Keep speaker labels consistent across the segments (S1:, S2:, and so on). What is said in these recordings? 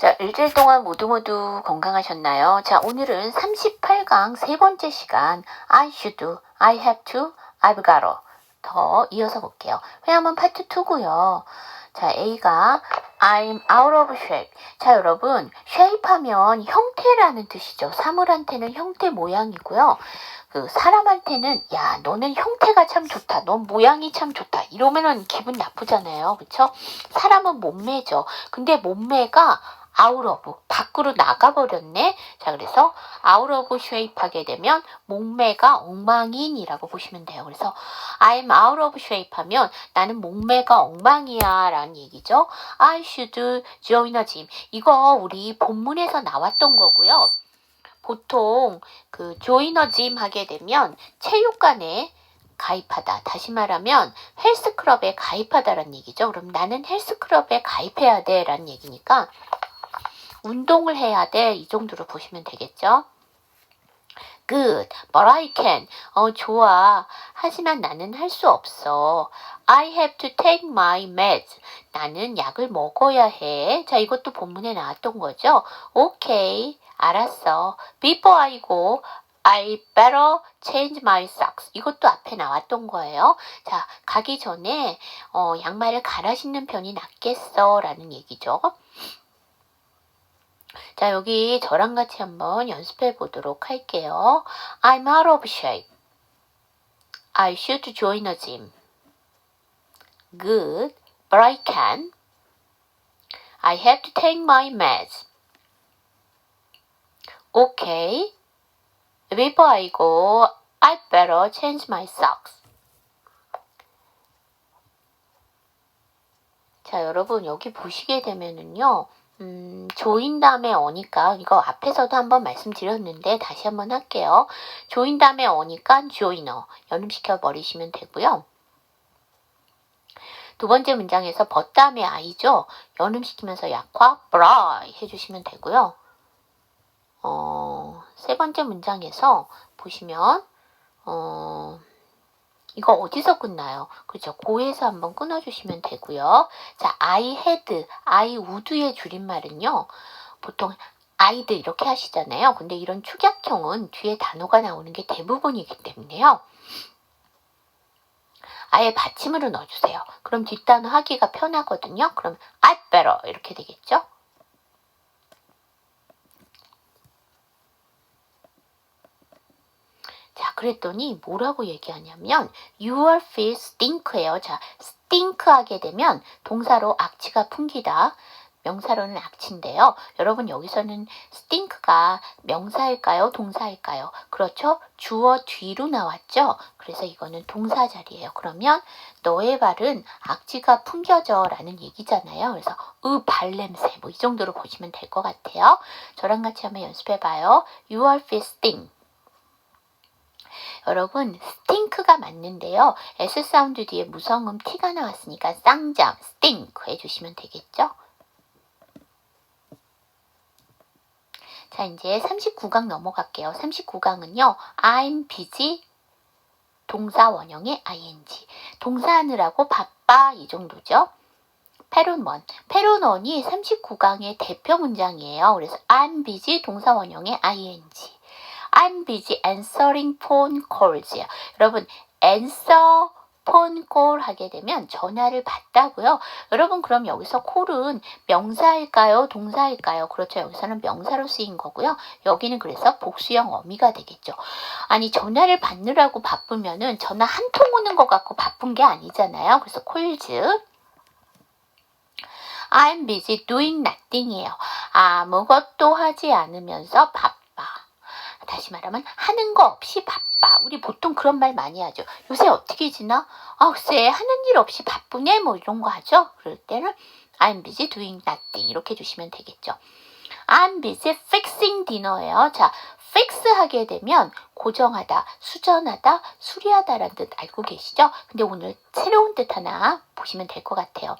S1: 자, 일주일 동안 모두 모두 건강하셨나요? 자, 오늘은 38강 세 번째 시간 I should, I have to, I've gotta 더 이어서 볼게요. 회화문 파트 2고요. 자, A가 I'm out of shape. 자, 여러분, shape 하면 형태라는 뜻이죠. 사물한테는 형태 모양이고요. 그 사람한테는 야, 너는 형태가 참 좋다. 넌 모양이 참 좋다. 이러면은 기분 나쁘잖아요. 그렇죠? 사람은 몸매죠. 근데 몸매가 out of 밖으로 나가버렸네. 자, 그래서 out of shape 하게 되면 몸매가 엉망인이라고 보시면 돼요. 그래서 I'm out of shape 하면 나는 몸매가 엉망이야 라는 얘기죠. I should join a gym. 이거 우리 본문에서 나왔던 거고요. 보통 그 a gym 하게 되면 체육관에 가입하다. 다시 말하면 헬스클럽에 가입하다라는 얘기죠. 그럼 나는 헬스클럽에 가입해야 돼 라는 얘기니까 운동을 해야 돼. 이 정도로 보시면 되겠죠. Good, but I can. 어, 좋아. 하지만 나는 할 수 없어. I have to take my meds. 나는 약을 먹어야 해. 자, 이것도 본문에 나왔던 거죠. Okay, 알았어. Before I go, I better change my socks. 이것도 앞에 나왔던 거예요. 자, 가기 전에 어, 양말을 갈아 신는 편이 낫겠어. 라는 얘기죠. 자, 여기 저랑 같이 한번 연습해 보도록 할게요. I'm out of shape. I should join a gym. Good, but I can. I have to take my meds. Okay. Before I go, I better change my socks. 자, 여러분, 여기 보시게 되면은요, 음, 조인 다음에 어니까, 이거 앞에서도 한번 말씀드렸는데, 다시 한번 할게요. 조인 다음에 어니까 조이너. 연음시켜 버리시면 되고요. 두 번째 문장에서 벗 다음에 아이죠. 연음시키면서 약화, 브라이 해주시면 되고요. 어, 세 번째 문장에서 보시면, 어, 이거 어디서 끝나요? 그렇죠. 고에서 한번 끊어주시면 되고요. 자, I had, I would의 줄임말은요. 보통 I'd 이렇게 하시잖아요. 근데 이런 축약형은 뒤에 단어가 나오는 게 대부분이기 때문에요. 아예 받침으로 넣어주세요. 그럼 뒷단어 하기가 편하거든요. 그럼 I better 이렇게 되겠죠? 자, 그랬더니 뭐라고 얘기하냐면 your feet stink예요. 자, stink 하게 되면 동사로 악취가 풍기다. 명사로는 악취인데요. 여러분 여기서는 stink가 명사일까요? 동사일까요? 그렇죠? 주어 뒤로 나왔죠? 그래서 이거는 동사 자리예요. 그러면 너의 발은 악취가 풍겨져 라는 얘기잖아요. 그래서 으 발냄새 뭐 이 정도로 보시면 될 것 같아요. 저랑 같이 한번 연습해 봐요. Your feet stink. 여러분 스팅크가 맞는데요. S 사운드 뒤에 무성음 T가 나왔으니까 쌍장 스팅크 해주시면 되겠죠. 자 이제 39강 넘어갈게요. 39강은요. I'm busy 동사 원형의 ing 동사하느라고 바빠 이 정도죠. 페론원. 페론원이 39강의 대표 문장이에요. 그래서 I'm busy 동사 원형의 ing. I'm busy answering phone calls. 여러분, answer phone call 하게 되면 전화를 받다고요. 여러분, 그럼 여기서 call은 명사일까요? 동사일까요? 그렇죠. 여기서는 명사로 쓰인 거고요. 여기는 그래서 복수형 어미가 되겠죠. 아니, 전화를 받느라고 바쁘면은 전화 한 통 오는 것 같고 바쁜 게 아니잖아요. 그래서 calls. I'm busy doing nothing이에요. 아무것도 하지 않으면서 바빠. 다시 말하면 하는 거 없이 바빠. 우리 보통 그런 말 많이 하죠. 요새 어떻게 지나? 아, 글쎄 하는 일 없이 바쁘네 뭐 이런 거 하죠. 그럴 때는 I'm busy doing nothing 이렇게 해주시면 되겠죠. I'm busy fixing dinner예요. 자, fix 하게 되면 고정하다, 수전하다, 수리하다라는 뜻 알고 계시죠? 근데 오늘 새로운 뜻 하나 보시면 될 것 같아요.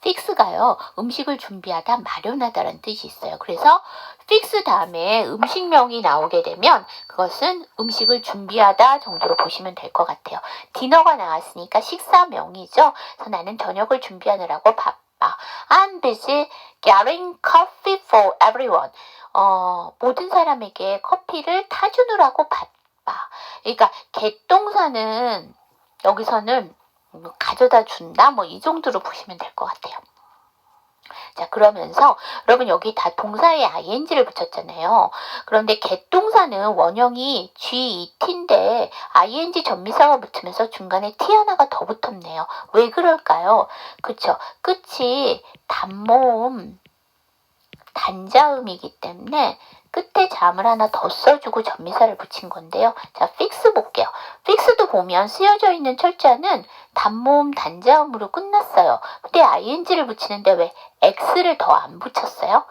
S1: 픽스가요, 음식을 준비하다, 마련하다라는 뜻이 있어요. 그래서 픽스 다음에 음식명이 나오게 되면 그것은 음식을 준비하다 정도로 보시면 될 것 같아요. 디너가 나왔으니까 식사명이죠. 그래서 나는 저녁을 준비하느라고 바빠. I'm busy getting coffee for everyone. 어, 모든 사람에게 커피를 타주느라고 바빠. 그러니까 개동사는 여기서는 뭐 가져다 준다 뭐 이 정도로 보시면 될 것 같아요. 자 그러면서 여러분 여기 다 동사에 ing를 붙였잖아요. 그런데 개동사는 원형이 GET인데 ing 전미사가 붙으면서 중간에 T 하나가 더 붙었네요. 왜 그럴까요? 그쵸? 끝이 단모음 단자음이기 때문에 끝에 잠을 하나 더 써주고 전미사를 붙인 건데요. 자, 픽스 볼게요. 픽스도 보면 쓰여져 있는 철자는 단모음 단자음으로 끝났어요. 근데 ing를 붙이는데 왜 x를 더 안 붙였어요?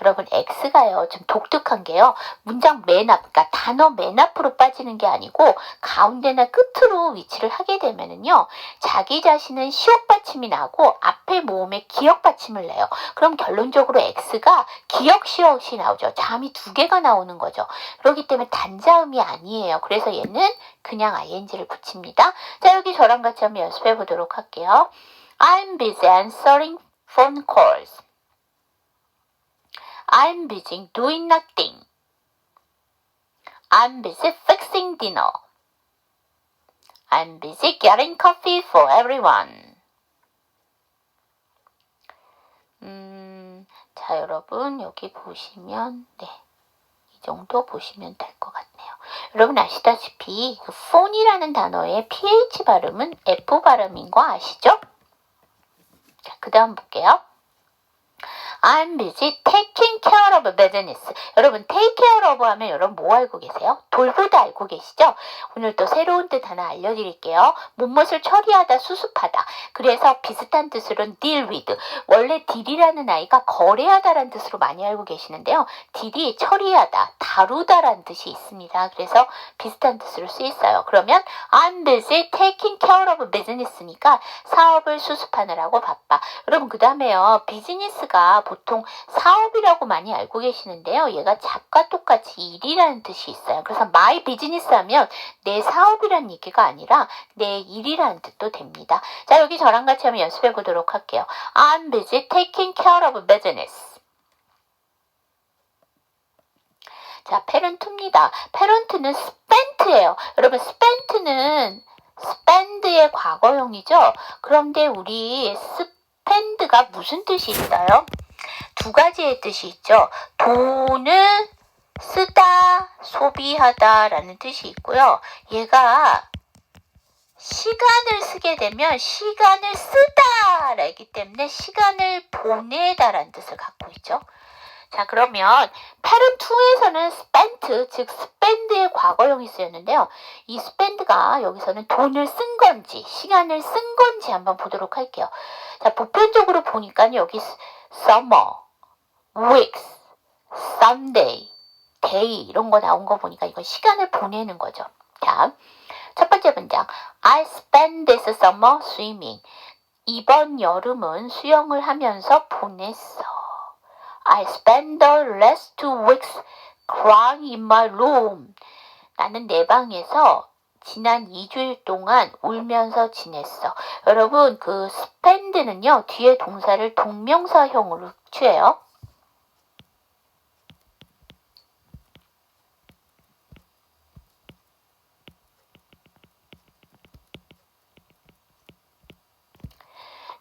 S1: 여러분 x가요 좀 독특한 게요. 문장 맨 앞, 그러니까 단어 맨 앞으로 빠지는 게 아니고 가운데나 끝으로 위치를 하게 되면은요. 자기 자신은 시옷 받침이 나고 앞에 모음에 기억 받침을 내요. 그럼 결론적으로 x가 기억 시옷이 나오죠. 잠이 두 개가 나오는 거죠. 그렇기 때문에 단자음이 아니에요. 그래서 얘는 그냥 ing를 붙입니다. 자, 여기 저랑 같이 한번 연습해 보도록 할게요. I'm busy answering phone calls. I'm busy doing nothing. I'm busy fixing dinner. I'm busy getting coffee for everyone. 음, 자, 여러분, 여기 보시면, 네. 이 정도 보시면 될 것 같네요. 여러분 아시다시피 그 phone이라는 단어의 ph 발음은 f 발음인 거 아시죠? 자, 그 다음 볼게요. I'm busy taking care of business. 여러분, take care of 하면 여러분 뭐 알고 계세요? 돌보다 알고 계시죠? 오늘 또 새로운 뜻 하나 알려드릴게요. 무엇을 처리하다, 수습하다. 그래서 비슷한 뜻으로는 deal with. 원래 deal이라는 아이가 거래하다라는 뜻으로 많이 알고 계시는데요. deal이 처리하다, 다루다라는 뜻이 있습니다. 그래서 비슷한 뜻으로 쓰였어요. 그러면 I'm busy taking care of business니까 사업을 수습하느라고 바빠. 여러분, 그 다음에요. 비즈니스가 보통 사업이라고 많이 알고 계시는데요. 얘가 잡과 똑같이 일이라는 뜻이 있어요. 그래서 my business 하면 내 사업이라는 얘기가 아니라 내 일이라는 뜻도 됩니다. 자, 여기 저랑 같이 한번 연습해 보도록 할게요. I'm busy taking care of business. 자, 페런트입니다. 페런트는 spent예요. 여러분, spent는 spend의 과거형이죠. 그런데 우리 spend가 무슨 뜻이 있어요? 두 가지의 뜻이 있죠. 돈을 쓰다, 소비하다 라는 뜻이 있고요. 얘가 시간을 쓰게 되면 시간을 쓰다 라기 때문에 시간을 보내다 라는 뜻을 갖고 있죠. 자, 그러면 패런 2에서는 spent, 즉 spend의 과거형이 쓰였는데요. 이 spend가 여기서는 돈을 쓴 건지, 시간을 쓴 건지 한번 보도록 할게요. 자, 보편적으로 보니까 여기 summer, weeks, Sunday, day 이런 거 나온 거 보니까 이건 시간을 보내는 거죠. 자, 첫 번째 문장. I spend this summer swimming. 이번 여름은 수영을 하면서 보냈어. I spend the last two weeks crying in my room. 나는 내 방에서 지난 2주일 동안 울면서 지냈어. 여러분, 그 spend는요, 뒤에 동사를 동명사형으로 취해요.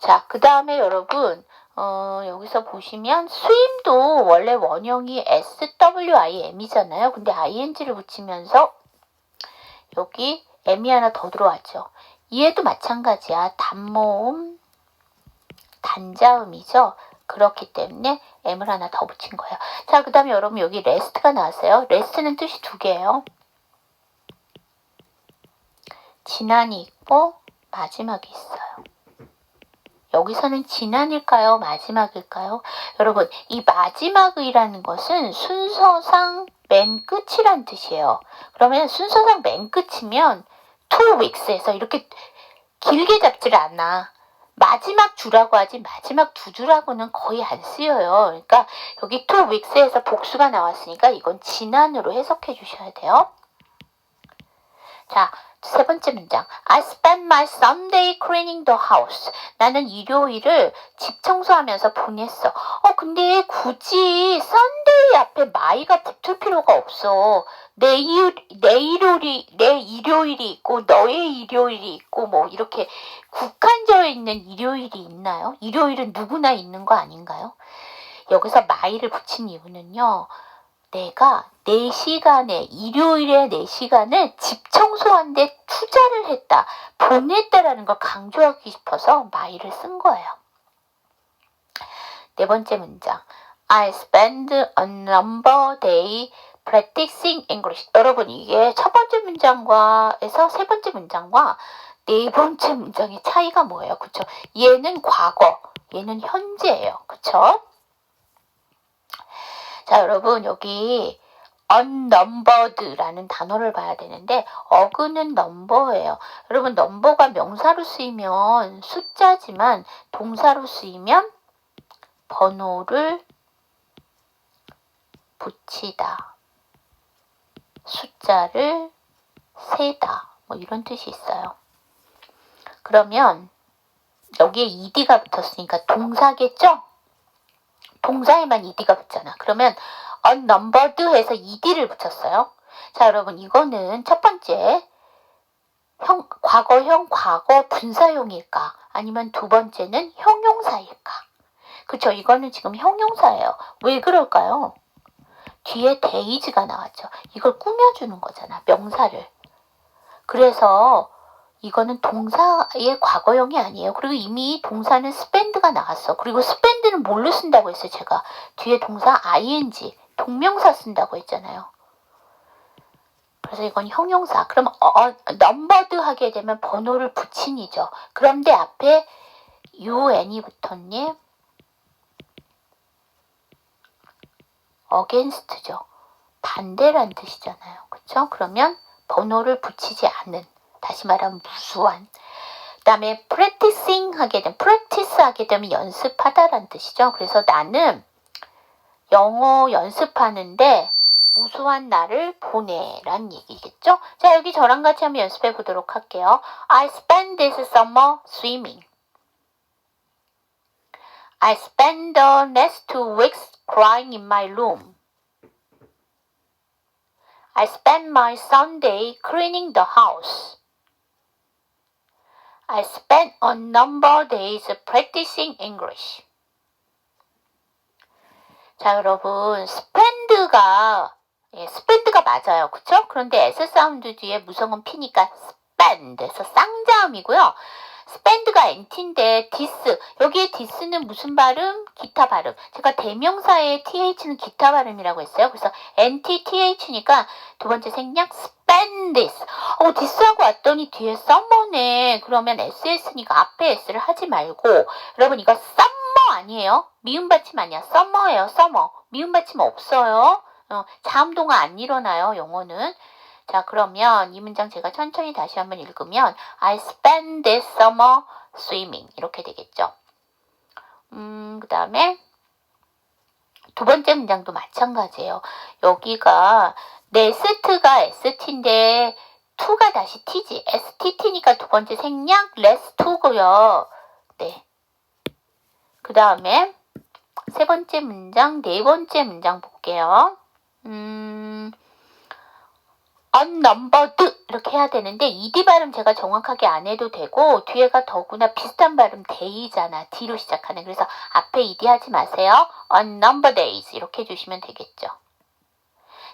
S1: 자, 그 다음에 여러분, 어, 여기서 보시면 스임도 원래 원형이 SWIM이잖아요. 근데 ING를 붙이면서 여기 M이 하나 더 들어왔죠. 얘도 마찬가지야. 단모음, 단자음이죠. 그렇기 때문에 M을 하나 더 붙인 거예요. 자, 그 다음에 여러분 여기 레스트가 나왔어요. 레스트는 뜻이 두 개예요. 지난이 있고 마지막이 있어요. 여기서는 지난일까요? 마지막일까요? 여러분, 이 마지막이라는 것은 순서상 맨 끝이란 뜻이에요. 그러면 순서상 맨 끝이면 two weeks에서 이렇게 길게 잡지를 않아. 마지막 주라고 하지 마지막 두 주라고는 거의 안 쓰여요. 그러니까 여기 two weeks에서 복수가 나왔으니까 이건 지난으로 해석해 주셔야 돼요. 자, 세 번째 문장. I spent my Sunday cleaning the house. 나는 일요일을 집 청소하면서 보냈어. 어, 근데 굳이 Sunday 앞에 my가 붙을 필요가 없어. 내, 일, 내 일요일이, 내 일요일이 있고, 너의 일요일이 있고, 뭐, 이렇게 국한되어 있는 일요일이 있나요? 일요일은 누구나 있는 거 아닌가요? 여기서 my를 붙인 이유는요, 내가 내 시간에, 일요일에 내 시간을 집 청소하는데 투자를 했다, 보냈다라는 걸 강조하기 싶어서 my를 쓴 거예요. 네 번째 문장. I spend a number day practicing English. 여러분, 이게 첫 번째 문장과에서 세 번째 문장과 네 번째 문장의 차이가 뭐예요? 그쵸? 얘는 과거, 얘는 현재예요. 그쵸? 자, 여러분, 여기 unnumbered라는 단어를 봐야 되는데 어근은 넘버예요. 여러분, 넘버가 명사로 쓰이면 숫자지만 동사로 쓰이면 번호를 붙이다. 숫자를 세다. 뭐 이런 뜻이 있어요. 그러면 여기에 ed가 붙었으니까 동사겠죠? 동사에만 ed가 붙잖아. 그러면 unnumbered 해서 ed를 붙였어요. 자, 여러분, 이거는 첫 번째, 형, 과거형, 과거 분사형일까? 아니면 두 번째는 형용사일까? 그쵸, 이거는 지금 형용사예요. 왜 그럴까요? 뒤에 데이즈가 나왔죠. 이걸 꾸며주는 거잖아, 명사를. 그래서 이거는 동사의 과거형이 아니에요. 그리고 이미 동사는 spend가 나왔어. 그리고 spend는 뭘로 쓴다고 했어요, 제가. 뒤에 동사 ing, 동명사 쓴다고 했잖아요. 그래서 이건 형용사. 그럼 어, 어, numbered 하게 되면 번호를 붙인이죠. 그런데 앞에 un이 붙었니? against죠. 반대란 뜻이잖아요. 그쵸? 그러면 번호를 붙이지 않은, 다시 말하면 무수한. 그 다음에 practicing 하게 되면, practice 하게 되면 연습하다란 뜻이죠. 그래서 나는 영어 연습하는데 무수한 날을 보내란 얘기겠죠? 자, 여기 저랑 같이 한번 연습해 보도록 할게요. I spent this summer swimming. I spent the next two weeks crying in my room. I spent my Sunday cleaning the house. I spent a number days practicing English. 자, 여러분, spend가, 예, spend가 맞아요. 그쵸? 그런데 S 사운드 뒤에 무성은 P니까 spend에서 쌍자음이고요. Spend가 NT인데 this 여기에 this는 무슨 발음? 기타 발음. 제가 대명사의 th는 기타 발음이라고 했어요. 그래서 NT TH니까 두 번째 생략 this. 어 this하고 왔더니 뒤에 summer네. 그러면 SS니까 앞에 S를 하지 말고 여러분 이거 summer 아니에요? 미음 받침 아니야. summer예요. summer. 미음 받침 없어요. 어, 자음동화 안 일어나요. 영어는. 자, 그러면 이 문장 제가 천천히 다시 한번 읽으면 I spent this summer swimming 이렇게 되겠죠. 음, 그 다음에 두 번째 문장도 마찬가지예요. 여기가 네스트가 ST인데 to가 다시 T지. STT니까 두 번째 생략 less to고요. 네. 그 다음에 세 번째 문장, 네 번째 문장 볼게요. 음, unnumbered 이렇게 해야 되는데 ed 발음 제가 정확하게 안 해도 되고 뒤에가 더구나 비슷한 발음 day잖아. d로 시작하는. 그래서 앞에 ed 하지 마세요. days 이렇게 해주시면 되겠죠.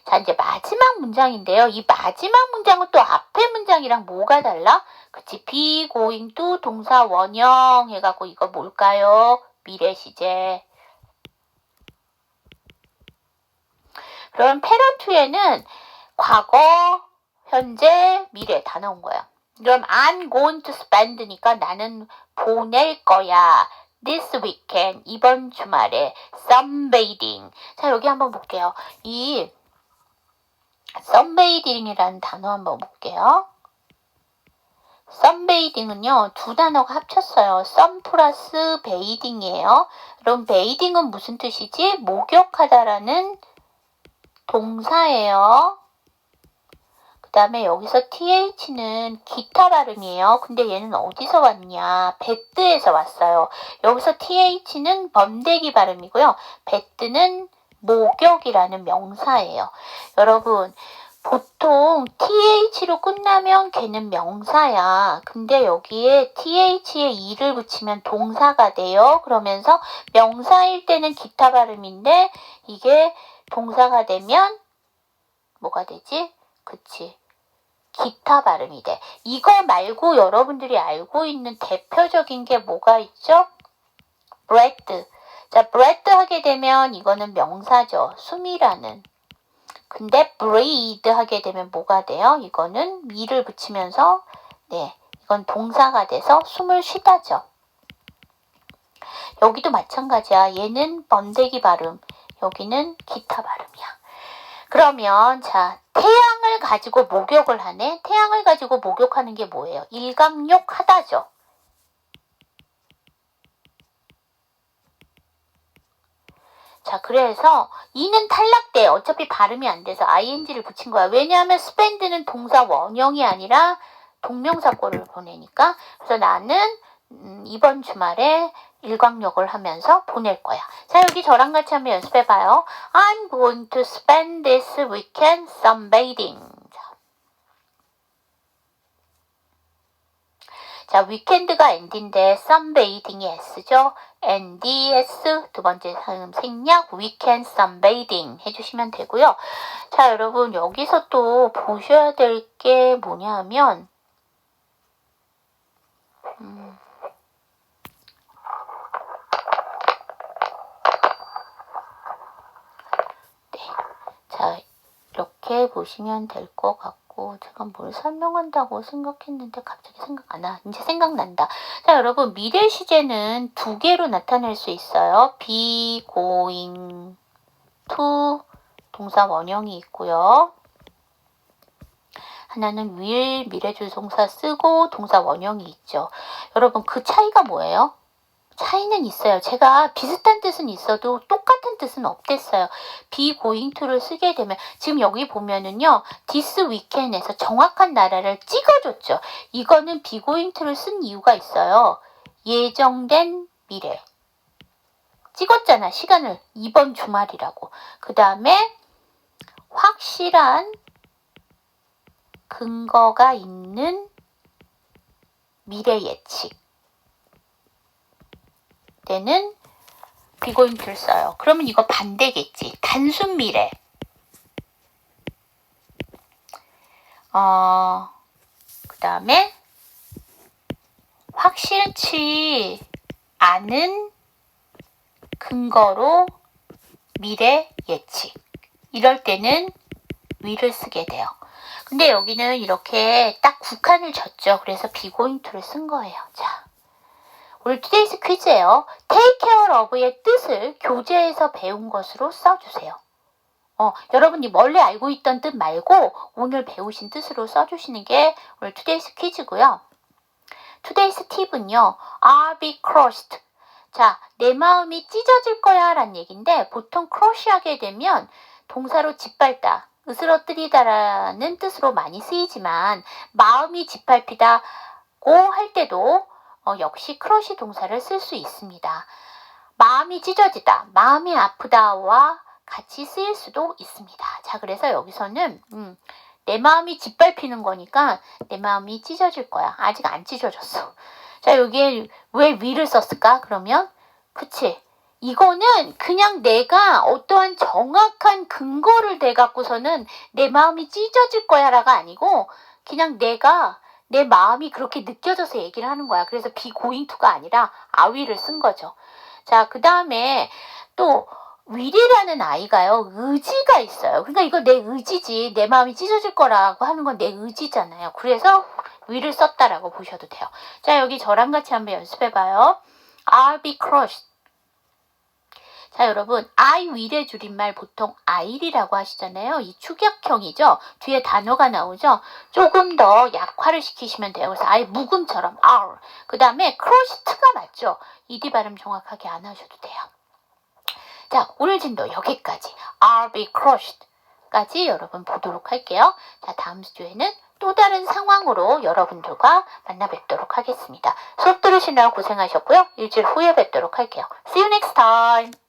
S1: 자 이제 마지막 문장인데요. 이 마지막 문장은 또 앞에 문장이랑 뭐가 달라? 그치 be going to 동사 원형 해갖고 이거 뭘까요? 미래 시제. 그럼 페런트에는 과거, 현재, 미래 다 나온 거야. 그럼 I'm going to spend니까 나는 보낼 거야. This weekend 이번 주말에 sunbathing. 자 여기 한번 볼게요. 이 sunbathing이라는 단어 한번 볼게요. sunbathing은요 두 단어가 합쳤어요. sun 플러스 bathing이에요. 그럼 bathing은 무슨 뜻이지? 목욕하다라는 동사예요. 그 다음에 여기서 TH는 기타 발음이에요. 근데 얘는 어디서 왔냐? 베뜨에서 왔어요. 여기서 TH는 번데기 발음이고요. 베뜨는 목욕이라는 명사예요. 여러분, 보통 TH로 끝나면 걔는 명사야. 근데 여기에 TH에 이를 붙이면 동사가 돼요. 그러면서 명사일 때는 기타 발음인데 이게 동사가 되면 뭐가 되지? 그치. 기타 발음이 돼. 이거 말고 여러분들이 알고 있는 대표적인 게 뭐가 있죠? bread. 자, bread 하게 되면 이거는 명사죠. 숨이라는. 근데 breathe 하게 되면 뭐가 돼요? 이거는 미를 붙이면서 네, 이건 동사가 돼서 숨을 쉬다죠. 여기도 마찬가지야. 얘는 번데기 발음, 여기는 기타 발음이야. 그러면 자 태양을 가지고 목욕을 하네. 태양을 가지고 목욕하는 게 뭐예요? 일광욕하다죠. 자, 그래서 이는 탈락돼. 어차피 발음이 안 돼서 ing를 붙인 거야. 왜냐하면 spend는 동사 원형이 아니라 동명사꼴을 보내니까. 그래서 나는 음, 이번 주말에 일광욕을 하면서 보낼 거야. 자, 여기 저랑 같이 한번 연습해 봐요. I'm going to spend this weekend sunbathing. 자, 자 위켄드가 end인데 sunbathing이 s죠. NDS 두 번째 생략 weekend sunbathing 해주시면 되고요. 자, 여러분 여기서 또 보셔야 될 게 뭐냐면 음, 자, 이렇게 보시면 될 것 같고, 제가 뭘 설명한다고 생각했는데 갑자기 생각 안 나. 이제 생각난다. 자, 여러분, 미래 시제는 두 개로 나타낼 수 있어요. be, going, to, 동사 원형이 있고요. 하나는 will, 미래주동사 쓰고 동사 원형이 있죠. 여러분, 그 차이가 뭐예요? 차이는 있어요. 제가 비슷한 뜻은 있어도 똑같은 뜻은 없댔어요. be going to를 쓰게 되면 지금 여기 보면은요. this weekend에서 정확한 나라를 찍어줬죠. 이거는 be going to를 쓴 이유가 있어요. 예정된 미래. 찍었잖아. 시간을 이번 주말이라고. 그 다음에 확실한 근거가 있는 미래 예측. 때는 비고인트를 써요. 그러면 이거 반대겠지. 단순 미래. 어, 그 다음에 확실치 않은 근거로 미래 예측. 이럴 때는 위를 쓰게 돼요. 근데 여기는 이렇게 딱 국한을 줬죠. 그래서 비고인트를 쓴 거예요. 자. 오늘 투데이스 퀴즈예요. take care of의 뜻을 교재에서 배운 것으로 써주세요. 어, 여러분이 원래 알고 있던 뜻 말고 오늘 배우신 뜻으로 써주시는 게 오늘 투데이스 퀴즈고요. 투데이스 팁은요. I'll be crushed. 자, 내 마음이 찢어질 거야 라는 얘기인데 보통 crush 하게 되면 동사로 짓밟다, 으스러뜨리다 라는 뜻으로 많이 쓰이지만 마음이 짓밟히다고 할 때도 어, 역시 크러쉬 동사를 쓸 수 있습니다. 마음이 찢어지다, 마음이 아프다와 같이 쓰일 수도 있습니다. 자, 그래서 여기서는 음, 내 마음이 짓밟히는 거니까 내 마음이 찢어질 거야. 아직 안 찢어졌어. 자, 여기에 왜 위를 썼을까? 그러면 그치. 이거는 그냥 내가 어떠한 정확한 근거를 대 갖고서는 내 마음이 찢어질 거야라가 아니고 그냥 내가 내 마음이 그렇게 느껴져서 얘기를 하는 거야. 그래서 going to가 아니라 아위를 쓴 거죠. 자, 그 다음에 또 윌이라는 아이가요, 의지가 있어요. 그러니까 이거 내 의지지, 내 마음이 찢어질 거라고 하는 건 내 의지잖아요. 그래서 윌을 썼다라고 보셔도 돼요. 자, 여기 저랑 같이 한번 연습해봐요. I'll be crushed. 자, 여러분, I will의 줄임말 보통 I'이라고 하시잖아요. 이 축약형이죠. 뒤에 단어가 나오죠. 조금 더 약화를 시키시면 돼요. 그래서 아예 묵음처럼 R. 그 다음에 크로시트가 맞죠. 이디 발음 정확하게 안 하셔도 돼요. 자, 오늘 진도 여기까지. I'll be crushed. 까지 여러분 보도록 할게요. 자, 다음 주에는 또 다른 상황으로 여러분들과 만나 뵙도록 하겠습니다. 수업 들으시느라 고생하셨고요. 일주일 후에 뵙도록 할게요. See you next time.